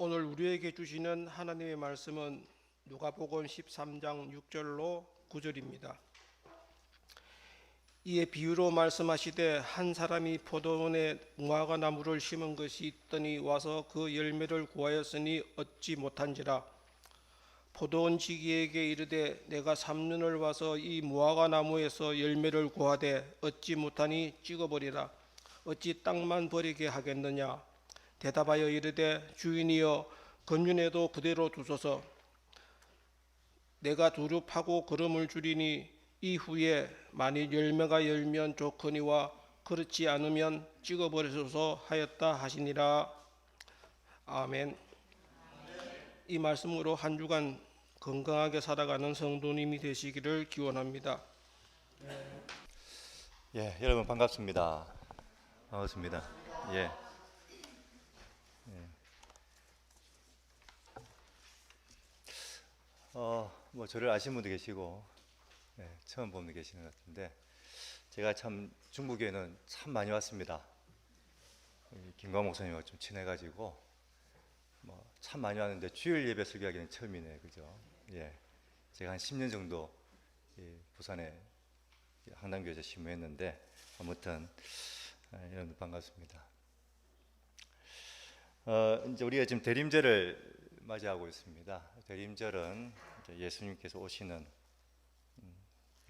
오늘 우리에게 주시는 하나님의 말씀은 누가복음 13장 6절로 9절입니다. 이에 비유로 말씀하시되 한 사람이 포도원에 무화과 나무를 심은 것이 있더니 와서 그 열매를 구하였으니 얻지 못한지라. 포도원 지기에게 이르되 내가 삼년을 와서 이 무화과 나무에서 열매를 구하되 얻지 못하니 찍어버리라. 어찌 땅만 버리게 하겠느냐 대답하여 이르되 주인이여 건륜에도 그대로 두소서 내가 두루 파고 걸음을 줄이니 이후에 만일 열매가 열면 좋거니와 그렇지 않으면 찍어버리소서 하였다 하시니라 아멘 이 말씀으로 한 주간 건강하게 살아가는 성도님이 되시기를 기원합니다. 예, 여러분 반갑습니다. 반갑습니다. 예. 예. 어, 뭐 저를 아시는 분도 계시고 예, 처음 보는 계시는 것 같은데 제가 참 중국에는 참 많이 왔습니다. 김광 목사님과 좀 친해가지고 뭐 참 많이 왔는데 주일 예배 설교하기는 처음이네, 그죠? 예, 제가 한 10년 정도 이 부산에 한남교에서 심무했는데 아무튼 아, 여러분 반갑습니다. 어, 이제 우리가 지금 대림절을 맞이하고 있습니다. 대림절은 예수님께서 오시는 음,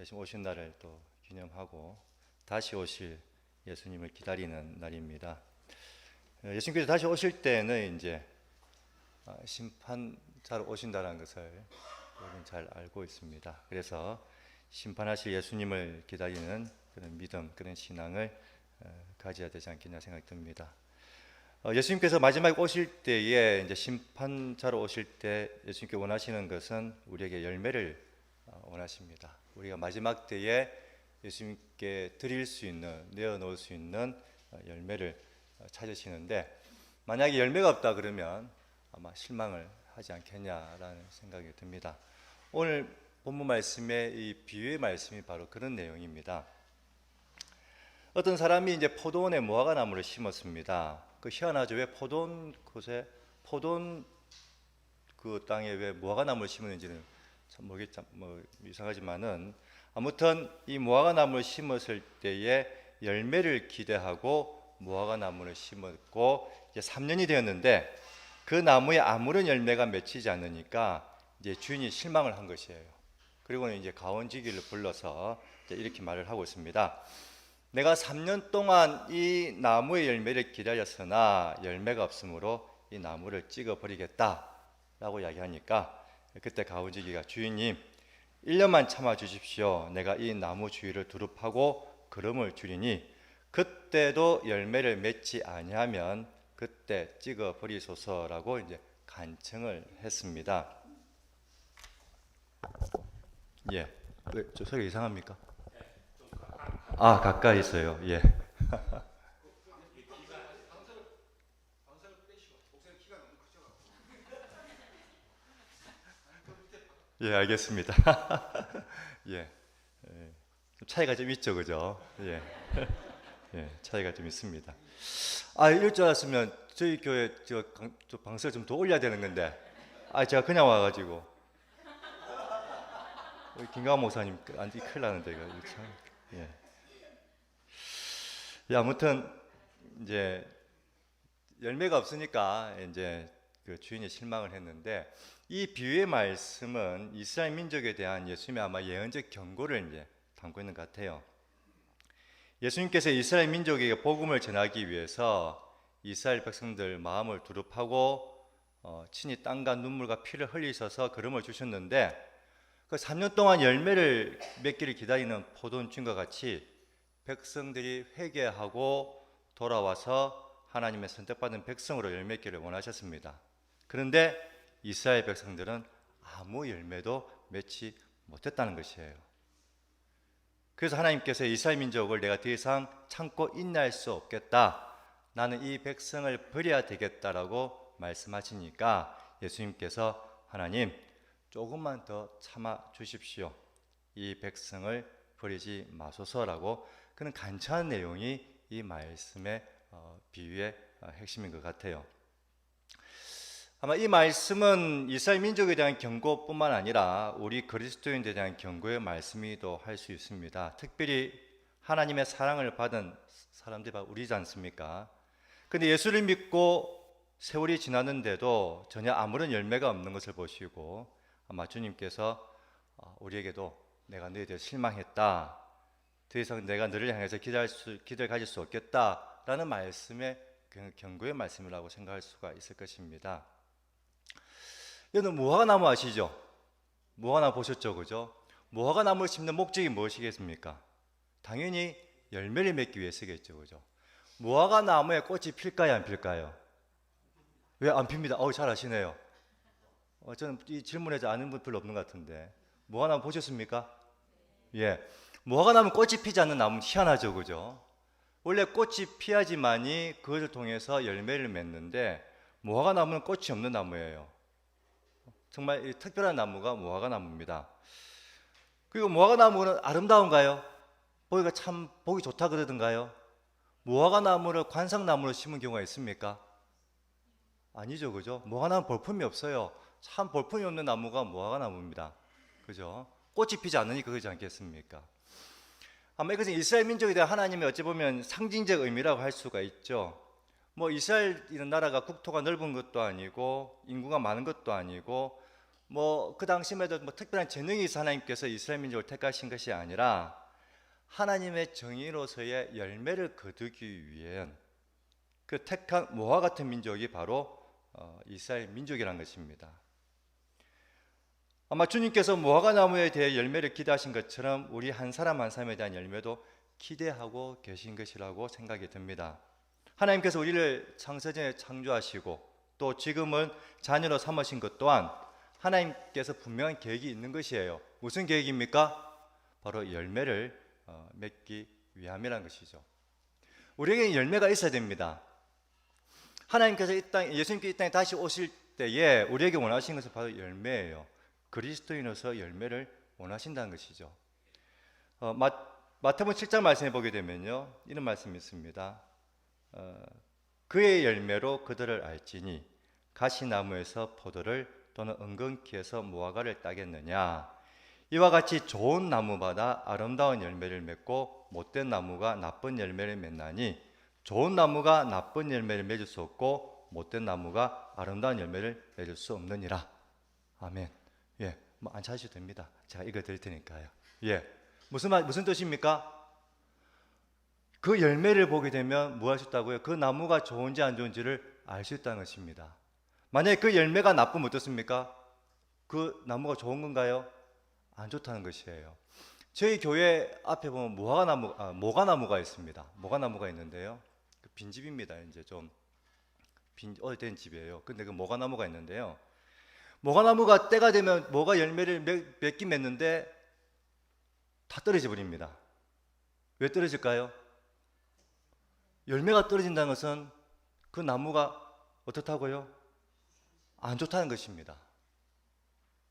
예수님 오신 날을 또 기념하고 다시 오실 예수님을 기다리는 날입니다. 어, 예수님께서 다시 오실 때는 이제 아, 심판자로 오신다는 것을 우리는 잘 알고 있습니다. 그래서 심판하실 예수님을 기다리는 그런 믿음, 그런 신앙을 어, 가져야 되지 않겠냐 생각이 듭니다. 어, 예수님께서 마지막에 오실 때에 이제 심판자로 오실 때 예수님께 원하시는 것은 우리에게 열매를 어, 원하십니다. 우리가 마지막 때에 예수님께 드릴 수 있는 내어 놓을 수 있는 어, 열매를 어, 찾으시는데 만약에 열매가 없다 그러면 아마 실망을 하지 않겠냐라는 생각이 듭니다. 오늘 본문 말씀의 이 비유의 말씀이 바로 그런 내용입니다. 어떤 사람이 이제 포도원에 무화과 나무를 심었습니다. 그 희한하죠. 왜 포도원 곳에 포도원 그 땅에 왜 무화과 나무를 심었는지는 참 모르겠 뭐 이상하지만은 아무튼 이 무화과 나무를 심었을 때에 열매를 기대하고 무화과 나무를 심었고 이제 3년이 되었는데 그 나무에 아무런 열매가 맺히지 않으니까 이제 주인이 실망을 한 것이에요. 그리고는 이제 가원지기를 불러서 이렇게 말을 하고 있습니다. 내가 3년 동안 이 나무의 열매를 기다렸으나 열매가 없으므로 이 나무를 찍어 버리겠다 라고 이야기하니까 그때 가우지기가 주인님 1년만 참아 주십시오. 내가 이 나무 주위를 두릅하고 걸음을 줄이니 그때도 열매를 맺지 아니하면 그때 찍어 버리소서라고 이제 간청을 했습니다. 예. 왜, 저 소리 이상합니까? 아, 가까이 있어요. 예. 예, 알겠습니다. 예. 예. 좀 차이가 좀 있죠, 그죠? 예. 예, 차이가 좀 있습니다. 아, 이럴 줄 알았으면 저희 교회 저, 강, 저 방석 좀 더 올려야 되는 건데, 아, 제가 그냥 와가지고. 우리 김광 목사님 안디 큰일 나는데 이거 참. 예. 예, 아무튼 이제 열매가 없으니까 이제 그 주인이 실망을 했는데 이 비유의 말씀은 이스라엘 민족에 대한 예수님의 아마 예언적 경고를 이제 담고 있는 것 같아요. 예수님께서 이스라엘 민족에게 복음을 전하기 위해서 이스라엘 백성들 마음을 두릅하고 어, 친히 땅과 눈물과 피를 흘리셔서 걸음을 주셨는데 그 3년 동안 열매를 맺기를 기다리는 포도원과 같이 백성들이 회개하고 돌아와서 하나님의 선택받은 백성으로 열매기를 원하셨습니다. 그런데 이스라엘 백성들은 아무 열매도 맺지 못했다는 것이에요. 그래서 하나님께서 이스라엘 민족을 내가 더 이상 참고 인내할 수 없겠다. 나는 이 백성을 버려야 되겠다라고 말씀하시니까 예수님께서 하나님 조금만 더 참아 주십시오. 이 백성을 버리지 마소서라고 그는 간처한 내용이 이 말씀의 어, 비유의 어, 핵심인 것 같아요. 아마 이 말씀은 이스라엘 민족에 대한 경고뿐만 아니라 우리 그리스도인들에 대한 경고의 말씀이도 할 수 있습니다. 특별히 하나님의 사랑을 받은 사람들이 바로 우리지 않습니까? 근데 예수를 믿고 세월이 지났는데도 전혀 아무런 열매가 없는 것을 보시고 아마 주님께서 어, 우리에게도 내가 너에 대해 실망했다. 더 이상 내가 너를 향해서 기도할 수, 기도를 가질 수 없겠다라는 말씀의 그 경고의 말씀이라고 생각할 수가 있을 것입니다. 여러분 무화과 나무 아시죠? 무화과 나무 보셨죠, 그죠? 무화과 나무를 심는 목적이 무엇이겠습니까? 당연히 열매를 맺기 위해서겠죠, 그죠? 무화과 나무에 꽃이 필까요, 안 필까요? 왜 안 핍니다? 어우, 잘 아시네요. 어, 저는 이 질문에 아는 분 별로 없는 것 같은데. 무화과 나무 보셨습니까? 예. 무화과 나무 꽃이 피지 않는 나무는 희한하죠, 그죠? 원래 꽃이 피야지만이 그것을 통해서 열매를 맺는데 무화과 나무는 꽃이 없는 나무예요. 정말 이 특별한 나무가 무화과 나무입니다. 그리고 무화과 나무는 아름다운가요? 보기가 참 보기 좋다 그러던가요? 무화과 나무를 관상 나무로 심은 경우가 있습니까? 아니죠, 그죠? 무화과 나무 볼품이 없어요. 참 볼품이 없는 나무가 무화과 나무입니다. 그죠? 꽃이 피지 않으니까 그러지 않겠습니까? 아마 이것은 이스라엘 민족에 대한 하나님의 어찌 보면 상징적 의미라고 할 수가 있죠. 뭐 이스라엘이라는 나라가 국토가 넓은 것도 아니고 인구가 많은 것도 아니고 뭐 그 당시에도 뭐 특별한 재능이 있어 하나님께서 이스라엘 민족을 택하신 것이 아니라 하나님의 정의로서의 열매를 거두기 위한 그 택한 모아 같은 민족이 바로 어, 이스라엘 민족이라는 것입니다. 아마 주님께서 무화과 나무에 대해 열매를 기대하신 것처럼 우리 한 사람 한 사람에 대한 열매도 기대하고 계신 것이라고 생각이 듭니다. 하나님께서 우리를 창세전에 창조하시고 또 지금은 자녀로 삼으신 것 또한 하나님께서 분명한 계획이 있는 것이에요. 무슨 계획입니까? 바로 열매를 어, 맺기 위함이라는 것이죠. 우리에게 열매가 있어야 됩니다. 하나님께서 이 땅, 예수님께서 이 땅에 다시 오실 때에 우리에게 원하신 것은 바로 열매예요. 그리스도인으로서 열매를 원하신다는 것이죠. 어, 마, 마태복음 7장 말씀에 보게 되면요. 이런 말씀이 있습니다. 어, 그의 열매로 그들을 알지니 가시나무에서 포도를 또는 은근키에서 무화과를 따겠느냐 이와 같이 좋은 나무마다 아름다운 열매를 맺고 못된 나무가 나쁜 열매를 맺나니 좋은 나무가 나쁜 열매를 맺을 수 없고 못된 나무가 아름다운 열매를 맺을 수 없느니라 아멘 예, 뭐 안 찾으셔도 됩니다 제가 읽어 드릴 테니까요 예, 무슨 말 무슨 뜻입니까? 그 열매를 보게 되면 뭐 할 수 있다고요? 그 나무가 좋은지 안 좋은지를 알 수 있다는 것입니다. 만약에 그 열매가 나쁘면 어떻습니까? 그 나무가 좋은 건가요? 안 좋다는 것이에요. 저희 교회 앞에 보면 무화과 나무, 아, 모가 나무가 있습니다. 모가 나무가 있는데요. 그 빈집입니다. 이제 좀 빈, 오래된 집이에요. 근데 그 모가 나무가 있는데요. 모가 나무가 때가 되면 모가 열매를 몇, 몇긴 맺는데 다 떨어져 버립니다. 왜 떨어질까요? 열매가 떨어진다는 것은 그 나무가 어떻다고요? 안 좋다는 것입니다.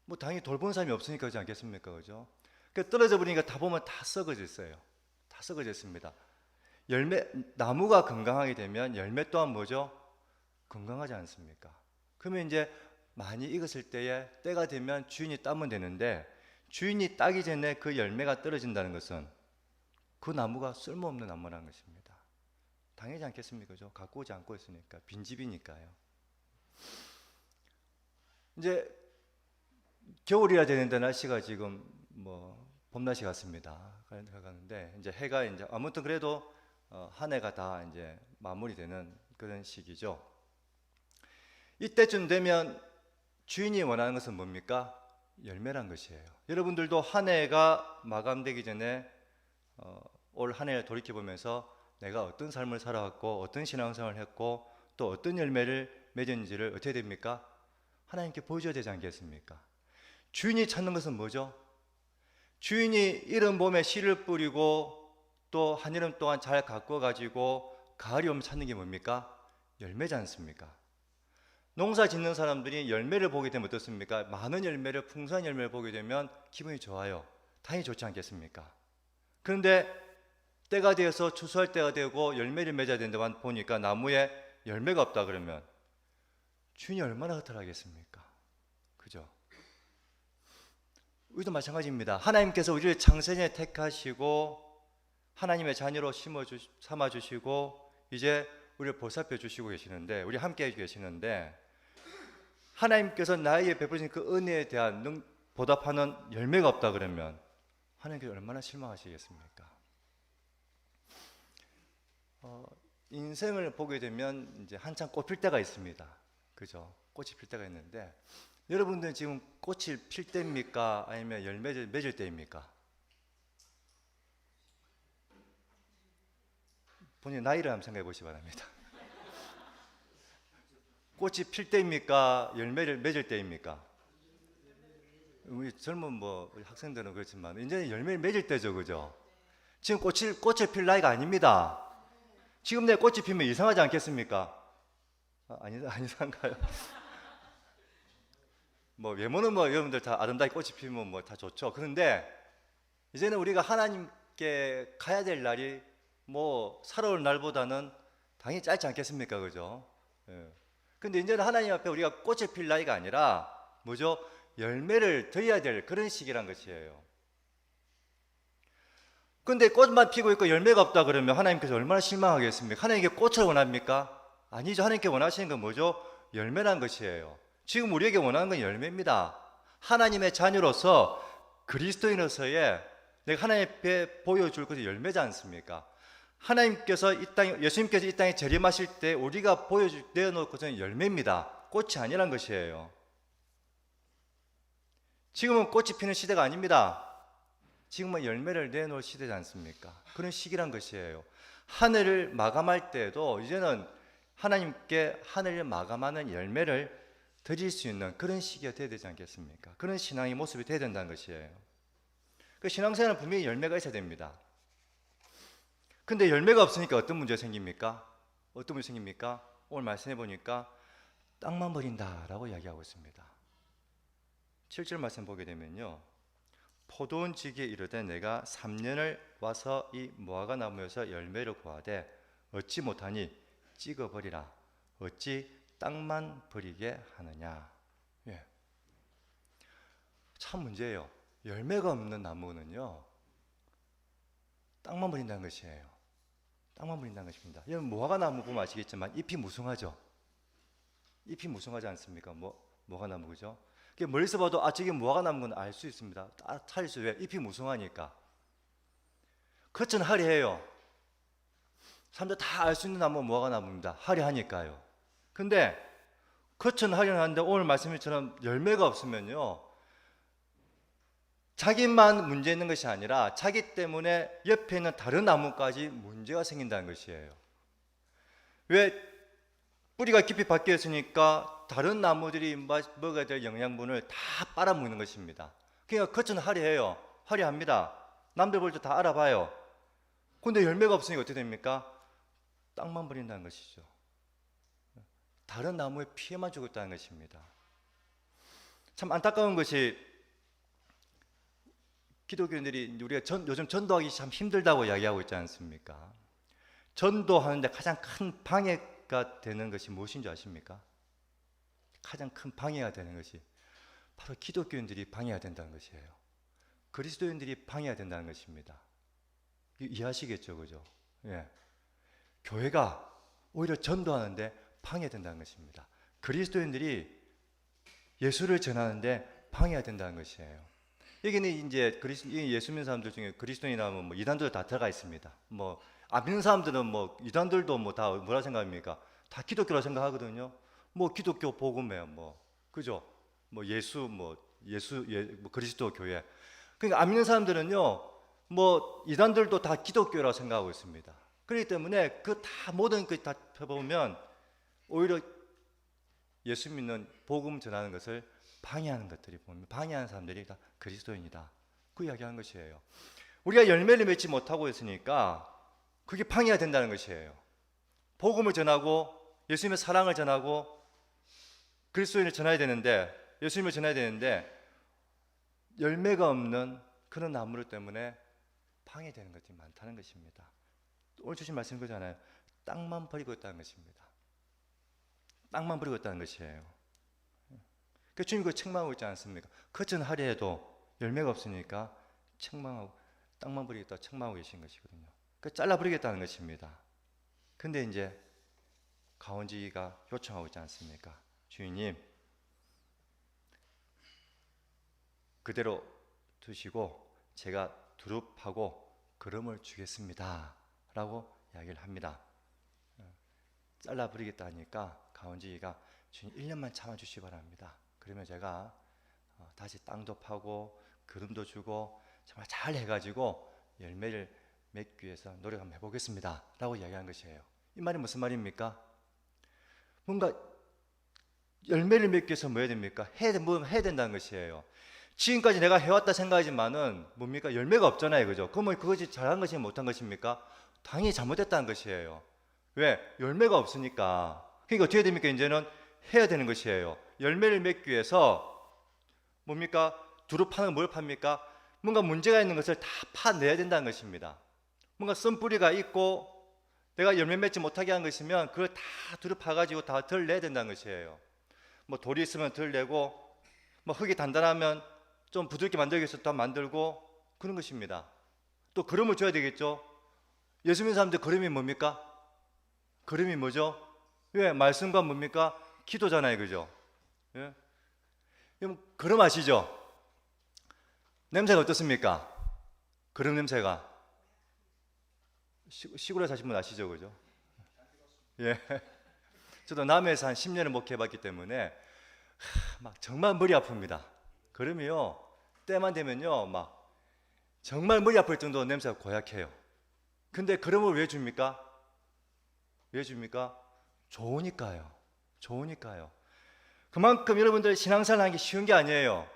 뭐 당연히 돌보는 사람이 없으니까 그렇지 않겠습니까? 그죠? 그 떨어져 버리니까 다 보면 다 썩어져 있어요. 다 썩어져 있습니다. 열매 나무가 건강하게 되면 열매 또한 뭐죠? 건강하지 않습니까? 그러면 이제 많이 익었을 때에 때가 되면 주인이 따면 되는데 주인이 따기 전에 그 열매가 떨어진다는 것은 그 나무가 쓸모없는 나무라는 것입니다. 당연하지 않겠습니까? 그죠? 갖고 오지 않고 있으니까 빈집이니까요. 이제 겨울이라 되는데 날씨가 지금 뭐 봄날씨 같습니다. 가는데 이제 해가 이제 아무튼 그래도 어, 한 해가 다 이제 마무리되는 그런 시기죠. 이때쯤 되면 주인이 원하는 것은 뭡니까? 열매란 것이에요. 여러분들도 한 해가 마감되기 전에 어, 올한 해를 돌이켜 보면서 내가 어떤 삶을 살아왔고 어떤 신앙생활을 했고 또 어떤 열매를 맺었는지를 어떻게 됩니까? 하나님께 보여줘야 되지 않겠습니까? 주인이 찾는 것은 뭐죠? 주인이 이른 봄에 씨를 뿌리고 또 한여름 동안 잘 가꾸어 가지고 가을이 오면 찾는 게 뭡니까? 열매지 않습니까? 농사 짓는 사람들이 열매를 보게 되면 어떻습니까? 많은 열매를 풍성한 열매를 보게 되면 기분이 좋아요. 당연히 좋지 않겠습니까? 그런데 때가 되어서 추수할 때가 되고 열매를 맺어야 된다만 보니까 나무에 열매가 없다 그러면 주인이 얼마나 허탈하겠습니까? 그죠? 우리도 마찬가지입니다. 하나님께서 우리를 창세전에 택하시고 하나님의 자녀로 심어 주 삼아 주시고 이제 우리를 보살펴 주시고 계시는데 우리 함께 해 계시는데 하나님께서 나에게 베푸신 그 은혜에 대한 능, 보답하는 열매가 없다 그러면 하나님께서 얼마나 실망하시겠습니까? 어, 인생을 보게 되면 이제 한참 꽃필 때가 있습니다. 그죠? 꽃이 필 때가 있는데 여러분들은 지금 꽃이 필 때입니까? 아니면 열매 맺을 때입니까? 본인 나이를 한번 생각해 보시기 바랍니다. 꽃이 필 때입니까? 열매를 맺을 때입니까? 우리 젊은 뭐 학생들은 그렇지만 이제 열매를 맺을 때죠, 그죠? 지금 꽃을 꽃을 필 나이가 아닙니다. 지금 내 꽃이 피면 이상하지 않겠습니까? 아, 아니 아니상가요? 뭐 외모는 뭐 여러분들 다 아름답게 꽃이 피면 뭐 다 좋죠. 그런데 이제는 우리가 하나님께 가야 될 날이 뭐 살아올 날보다는 당연히 짧지 않겠습니까, 그죠? 예. 근데 이제는 하나님 앞에 우리가 꽃을 필 나이가 아니라 뭐죠? 열매를 드려야 될 그런 시기란 것이에요. 근데 꽃만 피고 있고 열매가 없다 그러면 하나님께서 얼마나 실망하겠습니까? 하나님께 꽃을 원합니까? 아니죠. 하나님께 원하시는 건 뭐죠? 열매란 것이에요. 지금 우리에게 원하는 건 열매입니다. 하나님의 자녀로서 그리스도인으로서의 내가 하나님 앞에 보여줄 것이 열매지 않습니까? 하나님께서 이 땅에 예수님께서 이 땅에 재림하실 때 우리가 보여줄 내어놓을 것은 열매입니다. 꽃이 아니란 것이에요. 지금은 꽃이 피는 시대가 아닙니다. 지금은 열매를 내놓을 시대지 않습니까? 그런 시기란 것이에요. 하늘을 마감할 때도 이제는 하나님께 하늘을 마감하는 열매를 드릴 수 있는 그런 시기가 돼야 되지 않겠습니까? 그런 신앙의 모습이 돼야 된다는 것이에요. 그 신앙생활은 분명히 열매가 있어야 됩니다. 근데 열매가 없으니까 어떤 문제가 생깁니까? 어떤 문제 생깁니까? 오늘 말씀해 보니까 땅만 버린다라고 이야기하고 있습니다. 7절 말씀 보게 되면요. 포도원 지기에 이르되 내가 3년을 와서 이 무화과 나무에서 열매를 구하되 얻지 못하니 찍어 버리라. 어찌 땅만 버리게 하느냐. 예. 참 문제예요. 열매가 없는 나무는요. 땅만 버린다는 것이에요. 땅만 버린다는 것입니다. 여러분 무화과 나무 보면 아시겠지만 잎이 무성하죠. 잎이 무성하지 않습니까? 뭐 무화과 나무 그죠? 그 멀리서 봐도 아 저게 무화과 나무는 알 수 있습니다. 아, 차리수 왜 잎이 무성하니까. 겉은 화려해요. 사람들 다 알 수 있는 나무가 무화과 나무입니다. 화려하니까요. 근데 겉은 화려한데 오늘 말씀처럼 열매가 없으면요. 자기만 문제 있는 것이 아니라 자기 때문에 옆에 있는 다른 나무까지 문제가 생긴다는 것이에요. 왜 뿌리가 깊이 박혀 있으니까 다른 나무들이 먹어야 될 영양분을 다 빨아먹는 것입니다. 그러니까 겉은 화려해요. 화려합니다. 남들 볼 때 다 알아봐요. 근데 열매가 없으니까 어떻게 됩니까? 땅만 버린다는 것이죠. 다른 나무에 피해만 주고 있다는 것입니다. 참 안타까운 것이 기독교인들이 우리가 전, 요즘 전도하기 참 힘들다고 이야기하고 있지 않습니까? 전도하는데 가장 큰 방해가 되는 것이 무엇인 줄 아십니까? 가장 큰 방해가 되는 것이 바로 기독교인들이 방해가 된다는 것이에요. 그리스도인들이 방해가 된다는 것입니다. 이해하시겠죠, 그죠? 예. 교회가 오히려 전도하는데 방해된다는 것입니다. 그리스도인들이 예수를 전하는데 방해가 된다는 것이에요. 여기는 이제 그리스 예수 믿는 사람들 중에 그리스도인이라면 뭐 이단들 다 들어가 있습니다. 뭐 안 믿는 사람들은 뭐 이단들도 뭐 다 뭐라 생각합니까? 다 기독교라 생각하거든요. 뭐 기독교 복음에 뭐 그죠? 뭐 예수 뭐 예수 예, 뭐 그리스도 교회. 그러니까 안 믿는 사람들은요. 뭐 이단들도 다 기독교라 생각하고 있습니다. 그렇기 때문에 그 다 모든 것다 펴보면 오히려 예수 믿는 복음 전하는 것을 방해하는 것들이 보면 방해하는 사람들이 다 그리스도인이다. 그 이야기하는 것이에요. 우리가 열매를 맺지 못하고 있으니까 그게 방해가 된다는 것이에요. 복음을 전하고 예수님의 사랑을 전하고 그리스도인을 전해야 되는데 예수님을 전해야 되는데 열매가 없는 그런 나무를 때문에 방해되는 것들이 많다는 것입니다. 오늘 주신 말씀 그잖아요. 땅만 버리고 있다는 것입니다. 땅만 버리고 있다는 것이에요. 그 주님 그 책망하고 있지 않습니까? 그전 하려 해도 열매가 없으니까 책망하고 땅만 버리겠다 책망하고 계신 것이거든요. 그 잘라 버리겠다는 것입니다. 근데 이제 가원지가 요청하고 있지 않습니까? 주인님 그대로 두시고 제가 두릅하고 그름을 주겠습니다. 라고 이야기를 합니다. 어, 잘라 버리겠다 하니까 가원지기가 주님 1년만 참아주시 기 바랍니다. 그러면 제가 어, 다시 땅도 파고 그름도 주고 정말 잘 해가지고 열매를 맺기 위해서 노력 한번 해보겠습니다. 라고 이야기한 것이에요. 이 말이 무슨 말입니까? 뭔가 열매를 맺기 위해서 뭐 해야 됩니까? 해야, 돼- 뭐 해야 된다는 것이에요. 지금까지 내가 해왔다 생각하지만은 뭡니까? 열매가 없잖아요. 그죠? 그러면 그것이 잘한 것이 못한 것입니까? 당연히 잘못했다는 것이에요. 왜? 열매가 없으니까. 그러니까 어떻게 됩니까? 이제는 해야 되는 것이에요. 열매를 맺기 위해서 뭡니까? 두루 파는 뭘 팝니까? 뭔가 문제가 있는 것을 다 파내야 된다는 것입니다. 뭔가 쓴뿌리가 있고 내가 열매 맺지 못하게 한 것이면 그걸 다 두루 파가지고 다 덜 내야 된다는 것이에요. 뭐 돌이 있으면 덜 내고 뭐 흙이 단단하면 좀 부드럽게 만들기 위해서 더 만들고 그런 것입니다. 또 걸음을 줘야 되겠죠. 예수 믿는 사람들 걸음이 뭡니까? 걸음이 뭐죠? 왜? 말씀과 뭡니까? 기도잖아요. 그죠? 예? 여러분, 걸음 아시죠? 냄새가 어떻습니까? 걸음 냄새가. 시, 시골에 사신 분 아시죠? 그죠? 예. 저도 남해에서 한 10년을 목회해봤기 때문에 하, 막 정말 머리 아픕니다. 그러면요 때만 되면요 막 정말 머리 아플 정도로 냄새가 고약해요. 근데 그럼을 왜 줍니까? 왜 줍니까? 좋으니까요. 좋으니까요. 그만큼 여러분들 신앙생활 하는 게 쉬운 게 아니에요.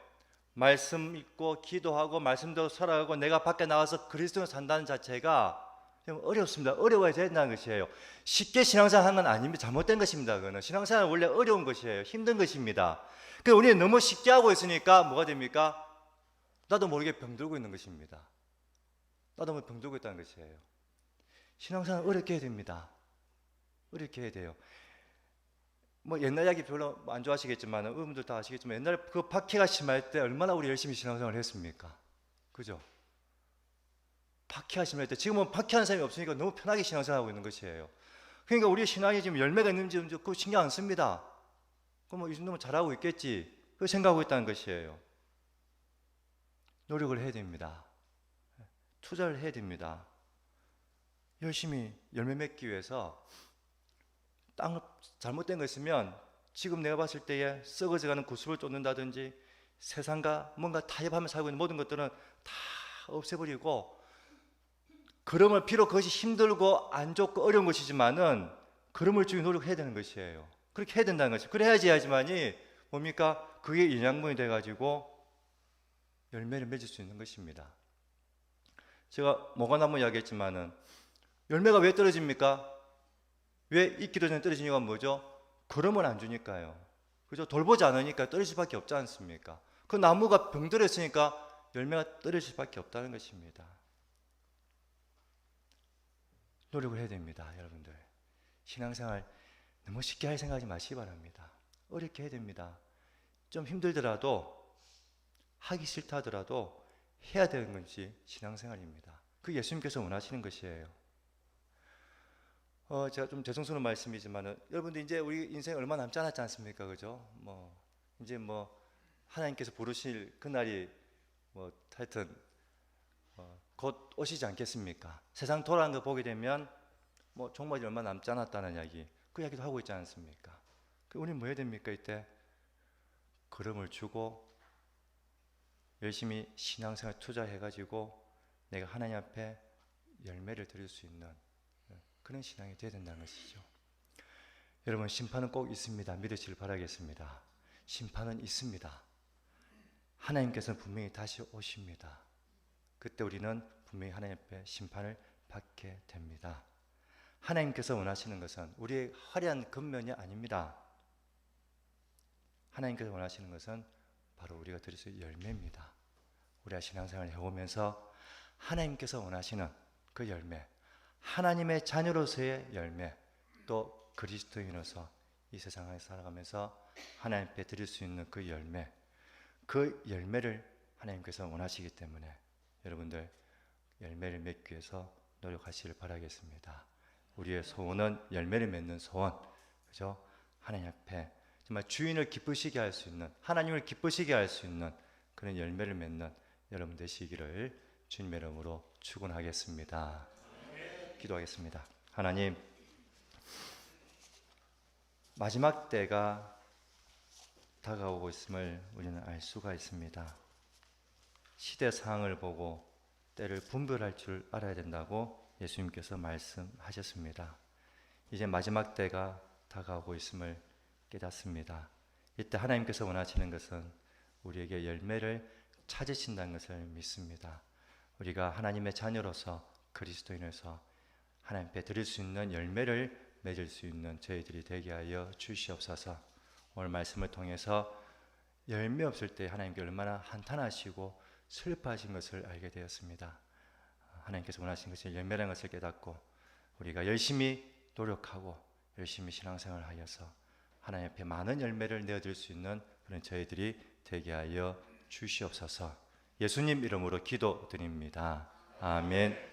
말씀 읽고 기도하고 말씀대로 살아가고 내가 밖에 나가서 그리스도로 산다는 자체가 좀 어렵습니다. 어려워야 된다는 것이에요. 쉽게 신앙생활 하는 건 아닙니다. 잘못된 것입니다. 그거는 신앙생활 원래 어려운 것이에요. 힘든 것입니다. 그 우리는 너무 쉽게 하고 있으니까 뭐가 됩니까? 나도 모르게 병들고 있는 것입니다. 나도 모르게 병들고 있다는 것이에요. 신앙생활 어렵게 해야 됩니다. 어렵게 해야 돼요. 뭐 옛날 이야기 별로 안 좋아하시겠지만 의원들 다 아시겠지만 옛날에 그 박해가 심할 때 얼마나 우리 열심히 신앙생활을 했습니까? 그죠? 박해가 심할 때 지금은 박해하는 사람이 없으니까 너무 편하게 신앙생활하고 있는 것이에요. 그러니까 우리 신앙이 지금 열매가 있는지 없는지 신경 안 씁니다. 그럼 뭐이 정도면 잘하고 있겠지. 그 생각하고 있다는 것이에요. 노력을 해야 됩니다. 투자를 해야 됩니다. 열심히 열매 맺기 위해서 땅 잘못된 거 있으면 지금 내가 봤을 때에 썩어져가는 구습을 쫓는다든지 세상과 뭔가 타협하며 살고 있는 모든 것들은 다 없애버리고 그럼을 비록 그것이 힘들고 안 좋고 어려운 것이지만은 그럼을 주기 노력해야 되는 것이에요. 그렇게 해야 된다는 것이. 그래야지 하지만이 뭡니까? 그게 인양분이 돼가지고 열매를 맺을 수 있는 것입니다. 제가 모과나무 이야기했지만은 열매가 왜 떨어집니까? 왜 익기도 전에 떨어진 이유가 뭐죠? 그럼을 안 주니까요. 그죠? 돌보지 않으니까 떨어질 수밖에 없지 않습니까? 그 나무가 병들었으니까 열매가 떨어질 수밖에 없다는 것입니다. 노력을 해야 됩니다, 여러분들. 신앙생활 너무 쉽게 할 생각하지 마시기 바랍니다. 어렵게 해야 됩니다. 좀 힘들더라도 하기 싫다 하더라도 해야 되는 것이 신앙생활입니다. 그 예수님께서 원하시는 것이에요. 어, 제가 좀 죄송스러운 말씀이지만은 여러분들 이제 우리 인생 얼마 남지 않았지 않습니까, 그죠? 뭐 이제 뭐 하나님께서 부르실 그 날이 뭐 하여튼 어, 곧 오시지 않겠습니까? 세상 돌아가는 거 보게 되면 뭐 종말이 얼마 남지 않았다는 이야기 그 이야기도 하고 있지 않습니까? 그 우리 뭐 해야 됩니까 이때? 걸음을 주고 열심히 신앙생활 투자해가지고 내가 하나님 앞에 열매를 드릴 수 있는 그런 신앙이 되어야 된다는 것이죠. 여러분 심판은 꼭 있습니다. 믿으시길 바라겠습니다. 심판은 있습니다. 하나님께서는 분명히 다시 오십니다. 그때 우리는 분명히 하나님 앞에 심판을 받게 됩니다. 하나님께서 원하시는 것은 우리의 화려한 겉면이 아닙니다. 하나님께서 원하시는 것은 바로 우리가 드릴 수 열매입니다. 우리가 신앙생활을 해오면서 하나님께서 원하시는 그 열매, 하나님의 자녀로서의 열매, 또 그리스도인으로서 이 세상에 살아가면서 하나님 앞에 드릴 수 있는 그 열매, 그 열매를 하나님께서 원하시기 때문에 여러분들 열매를 맺기 위해서 노력하시길 바라겠습니다. 우리의 소원은 열매를 맺는 소원, 그죠? 하나님 앞에 정말 주인을 기쁘시게 할 수 있는 하나님을 기쁘시게 할 수 있는 그런 열매를 맺는 여러분 되시기를 주님의 이름으로 축원하겠습니다. 기도하겠습니다. 하나님 마지막 때가 다가오고 있음을 우리는 알 수가 있습니다. 시대 상황을 보고 때를 분별할 줄 알아야 된다고 예수님께서 말씀하셨습니다. 이제 마지막 때가 다가오고 있음을 깨닫습니다. 이때 하나님께서 원하시는 것은 우리에게 열매를 찾으신다는 것을 믿습니다. 우리가 하나님의 자녀로서 그리스도인으로서 하나님 앞에 드릴 수 있는 열매를 맺을 수 있는 저희들이 되게 하여 주시옵소서. 오늘 말씀을 통해서 열매 없을 때 하나님께 얼마나 한탄하시고 슬퍼하신 것을 알게 되었습니다. 하나님께서 원하신 것이 열매라는 것을 깨닫고 우리가 열심히 노력하고 열심히 신앙생활을 하여서 하나님 앞에 많은 열매를 내어줄 수 있는 그런 저희들이 되게 하여 주시옵소서. 예수님 이름으로 기도드립니다. 아멘.